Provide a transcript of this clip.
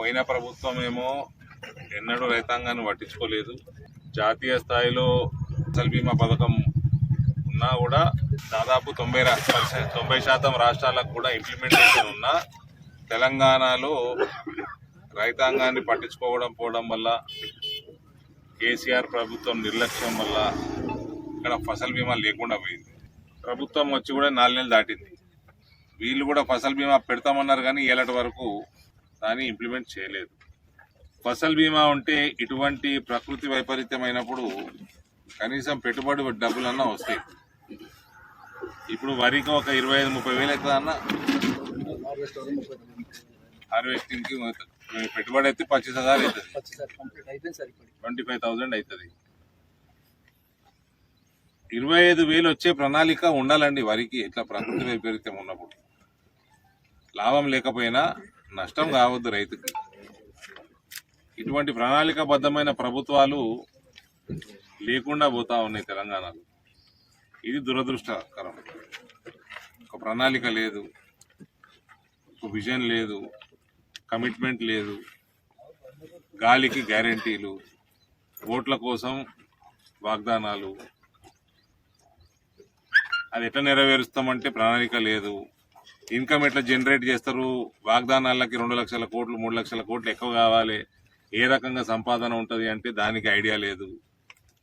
పోయిన ప్రభుత్వం ఏమో ఎన్నడూ రైతాంగాన్ని పట్టించుకోలేదు. జాతీయ స్థాయిలో ఫసల్ బీమా పథకం ఉన్నా కూడా దాదాపు తొంభై తొంభై శాతం రాష్ట్రాలకు కూడా ఇంప్లిమెంటేషన్ ఉన్నా తెలంగాణలో రైతాంగాన్ని పట్టించుకోవడం పోవడం వల్ల కేసీఆర్ ప్రభుత్వం నిర్లక్ష్యం వల్ల ఇక్కడ ఫసల్ బీమా లేకుండా పోయింది. ప్రభుత్వం వచ్చి కూడా నాలుగు నెలలు దాటింది. వీళ్ళు కూడా ఫసల్ బీమా పెడతామన్నారు కానీ ఏలటి వరకు దాన్ని ఇంప్లిమెంట్ చేయలేదు. ఫసల్ బీమా ఉంటే ఇటువంటి ప్రకృతి వైపరీత్యమైనప్పుడు కనీసం పెట్టుబడి డబ్బులన్నా వస్తాయి. ఇప్పుడు వరికి ఒక ఇరవై ఐదు ముప్పై వేలు అవుతుంది అన్న? హార్వెస్టింగ్కి పెట్టుబడి అయితే పచ్చిస్ హజార్ అవుతుంది. ట్వంటీ ఫైవ్ థౌజండ్ అవుతుంది. ఇరవై ఐదు వేలు వచ్చే ప్రణాళిక ఉండాలండి వరికి ఇట్లా ప్రకృతి వైపరీత్యం ఉన్నప్పుడు. లాభం లేకపోయినా నష్టం కావద్దు రైతుకి. ఇటువంటి ప్రణాళికాబద్ధమైన ప్రభుత్వాలు లేకుండా పోతా ఉన్నాయి తెలంగాణలో. ఇది దురదృష్టకరం. ఒక ప్రణాళిక లేదు. ఒక విజన్ లేదు. కమిట్మెంట్ లేదు. గాలికి గ్యారంటీలు. ఓట్ల కోసం వాగ్దానాలు. అది ఎట్లా నెరవేరుస్తామంటే ప్రణాళిక లేదు. ఇన్కమ్ ఎట్లా జనరేట్ చేస్తారు? వాగ్దానాలకి రెండు లక్షల కోట్లు మూడు లక్షల కోట్లు ఎక్కువ కావాలి. ఏ రకంగా సంపాదన ఉంటుంది అంటే దానికి ఐడియా లేదు.